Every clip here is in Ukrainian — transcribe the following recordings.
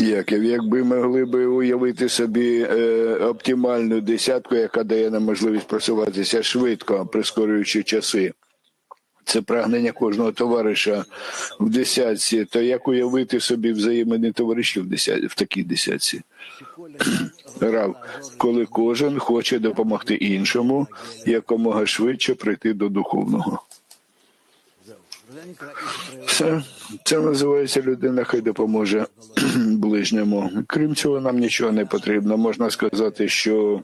Як, якби могли би уявити собі е, оптимальну десятку, яка дає нам можливість просуватися швидко, прискорюючи часи. Це прагнення кожного товариша в десятці. То як уявити собі взаємини товаришів в, десят... в такій десятці? Рав, коли кожен хоче допомогти іншому, якомога швидше прийти до духовного. Все, це називається людина, хай допоможе ближньому. Крім цього, нам нічого не потрібно. Можна сказати, що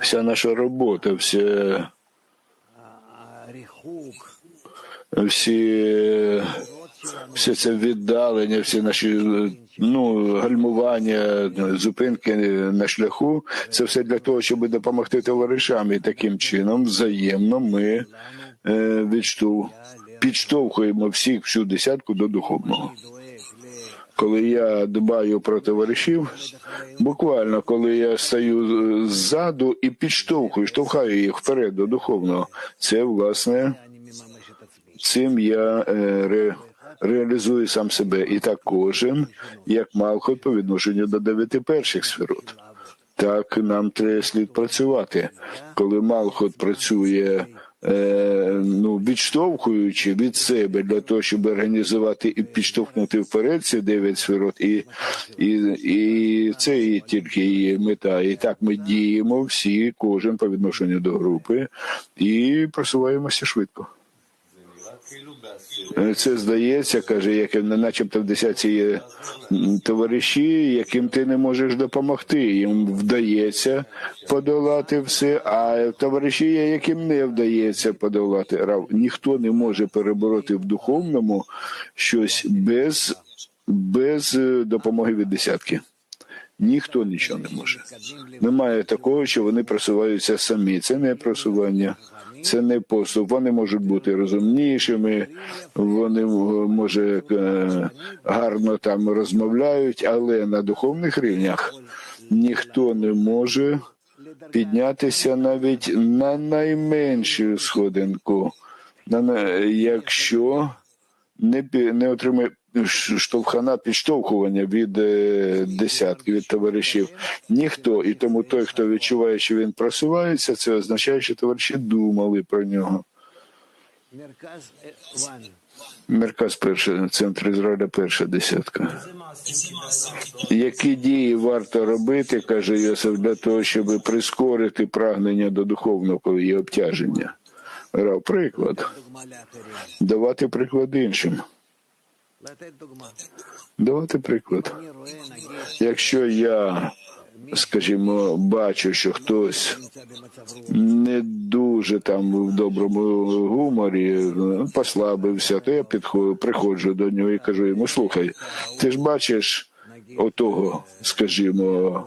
вся наша робота, все, всі, все це віддалення, всі наші ну, гальмування, зупинки на шляху, це все для того, щоб допомогти товаришам. І таким чином взаємно ми підштовхуємо всіх всю десятку до духовного. Коли я дбаю про товаришів, буквально коли я стою ззаду і підштовхую, штовхаю їх вперед до духовного, це власне цим я е, ре, реалізую сам себе. І так кожен, як Малхот по відношенню до дев'яти перших сферот. Так нам треба слід працювати. Коли Малхот працює е, ну, відштовхуючи від себе для того, щоб організувати і підштовхнути вперед ці дев'ять сферот, і, і, і це і тільки її мета. І так ми діємо всі, кожен по відношенню до групи, і просуваємося швидко. Е, Це здається, каже, як начебто в десятці є товариші, яким ти не можеш допомогти. Їм вдається подолати все, а товариші є, яким не вдається подолати. Рав, ніхто не може перебороти в духовному щось без, без е, допомоги від десятки. Ніхто нічого не може. Немає такого, що вони просуваються самі. Це не просування, це не поступ. Вони можуть бути розумнішими, вони е, може е, гарно там розмовляють, але на духовних рівнях ніхто не може піднятися навіть на найменшу сходинку, якщо не, не отримає ш- штовхана підштовхування від е, десятків від товаришів. Ніхто і тому той, хто відчуває, що він просувається, це означає, що товариші думали про нього. Мерказ перша, центр Ізраїля, перша десятка. Які дії варто робити, каже Йосиф, для того, щоб прискорити прагнення до духовного і обтяження? Грав приклад. Давати приклад іншим. Давати приклад. Якщо я, скажімо, бачу, що хтось не дуже там в доброму гуморі послабився, то я підходжу, приходжу до нього і кажу йому: слухай, ти ж бачиш отого, скажімо,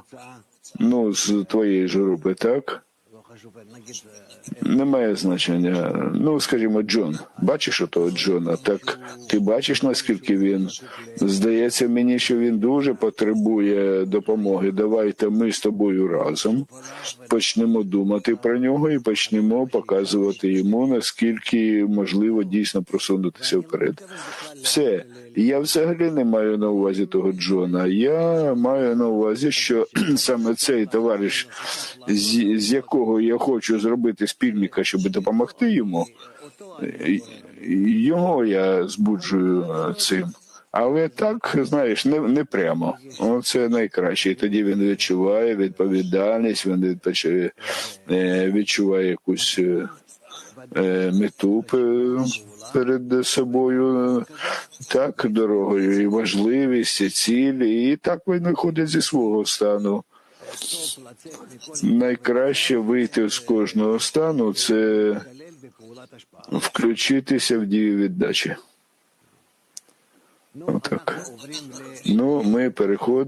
ну з твоєї ж групи, так? Немає значення. Ну, скажімо, Джон. Бачиш отого Джона? Так ти бачиш, наскільки він здається мені, що він дуже потребує допомоги. Давайте ми з тобою разом почнемо думати про нього і почнемо показувати йому, наскільки можливо дійсно просунутися вперед. Все. Я взагалі не маю на увазі того Джона. Я маю на увазі, що саме цей товариш, з, якого я хочу зробити спільника, щоб допомогти йому, його я збуджую е, цим. Але так, знаєш, не, не прямо. Це найкраще. І тоді він відчуває відповідальність, він відпочи- е, відчуває якусь е, мету перед собою, так, дорогою, і важливість, і ціль, і так він виходить зі свого стану найкраще вийти з кожного стану це включитися в дію віддачі. Отак. Ну, ми переходимо.